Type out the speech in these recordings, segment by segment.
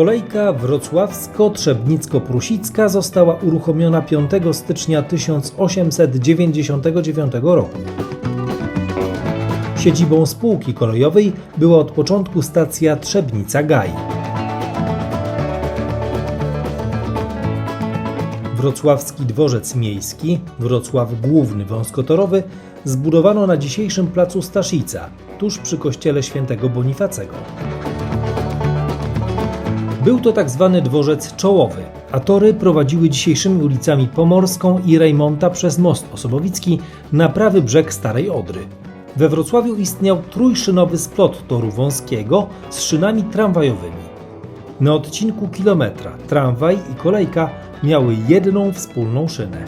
Kolejka wrocławsko-trzebnicko-prusicka została uruchomiona 5 stycznia 1899 roku. Siedzibą spółki kolejowej była od początku stacja Trzebnica-Gaj. Wrocławski Dworzec Miejski, Wrocław Główny Wąskotorowy zbudowano na dzisiejszym placu Staszica, tuż przy kościele świętego Bonifacego. Był to tak zwany dworzec czołowy, a tory prowadziły dzisiejszymi ulicami Pomorską i Rejmonta przez most Osobowicki na prawy brzeg Starej Odry. We Wrocławiu istniał trójszynowy splot toru wąskiego z szynami tramwajowymi. Na odcinku kilometra tramwaj i kolejka miały jedną wspólną szynę.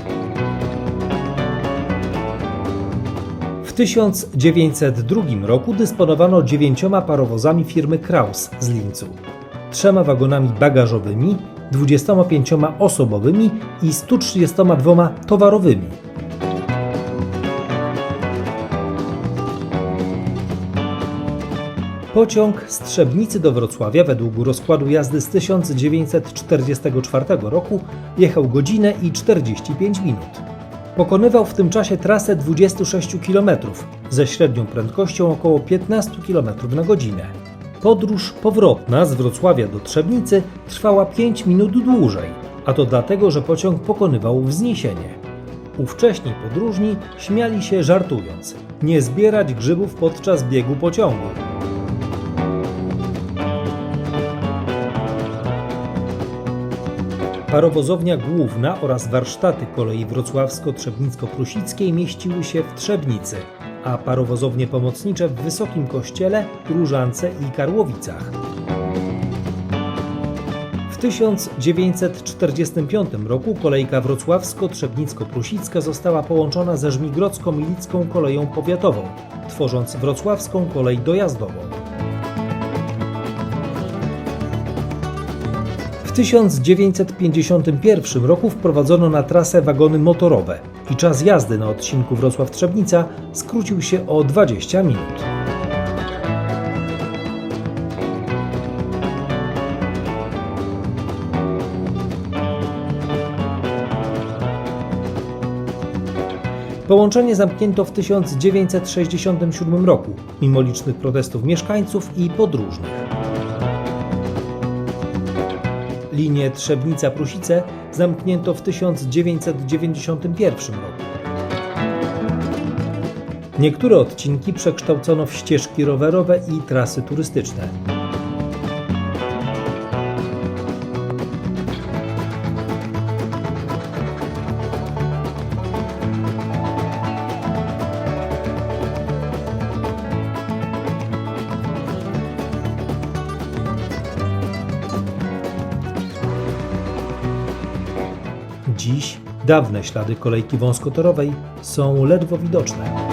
W 1902 roku dysponowano dziewięcioma parowozami firmy Kraus z Lincu, trzema wagonami bagażowymi, 25 osobowymi i 132 towarowymi. Pociąg z Trzebnicy do Wrocławia według rozkładu jazdy z 1944 roku jechał godzinę i 45 minut. Pokonywał w tym czasie trasę 26 km ze średnią prędkością około 15 km na godzinę. Podróż powrotna z Wrocławia do Trzebnicy trwała 5 minut dłużej, a to dlatego, że pociąg pokonywał wzniesienie. Ówcześni podróżni śmiali się żartując: nie zbierać grzybów podczas biegu pociągu. Parowozownia główna oraz warsztaty kolei wrocławsko-trzebnicko-prusickiej mieściły się w Trzebnicy, a parowozownie pomocnicze w Wysokim Kościele, Różance i Karłowicach. W 1945 roku kolejka wrocławsko-trzebnicko-prusicka została połączona ze Żmigrodzko-Milicką koleją powiatową, tworząc wrocławską kolej dojazdową. W 1951 roku wprowadzono na trasę wagony motorowe i czas jazdy na odcinku Wrocław-Trzebnica skrócił się o 20 minut. Połączenie zamknięto w 1967 roku, mimo licznych protestów mieszkańców i podróżnych. Linię Trzebnica-Prusice zamknięto w 1991 roku. Niektóre odcinki przekształcono w ścieżki rowerowe i trasy turystyczne. Dziś dawne ślady kolejki wąskotorowej są ledwo widoczne.